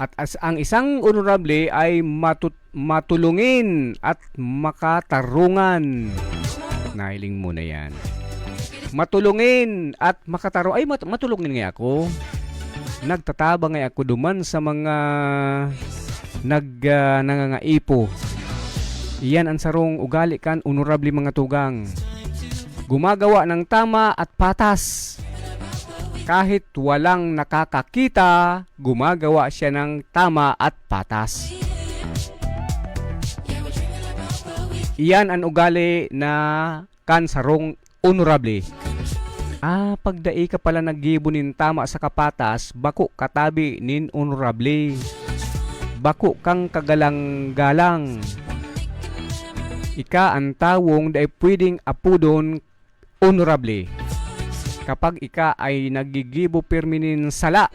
At as ang isang honorable ay matut- matulungin at makatarungan. Nahiling mo na yan. Matulungin at makatarungan. Ay, mat- matulungin nga ako. Nagtataba nga ako duman sa mga nag ah, nangangaipo. Iyan ang sarong ugali kan honorable mga tugang. Gumagawa ng tama at patas. Kahit walang nakakakita, gumagawa siya ng tama at patas. Iyan ang ugali na kan sarong honorable. Ah, pagdai ka pala naggibunin tama sa kapatas, bako katabi nin honorable. Bako kang kagalang-galang. Ika ang tawong dai pwedeng apudon honorable. Kapag ika ay nagigibo perminin sala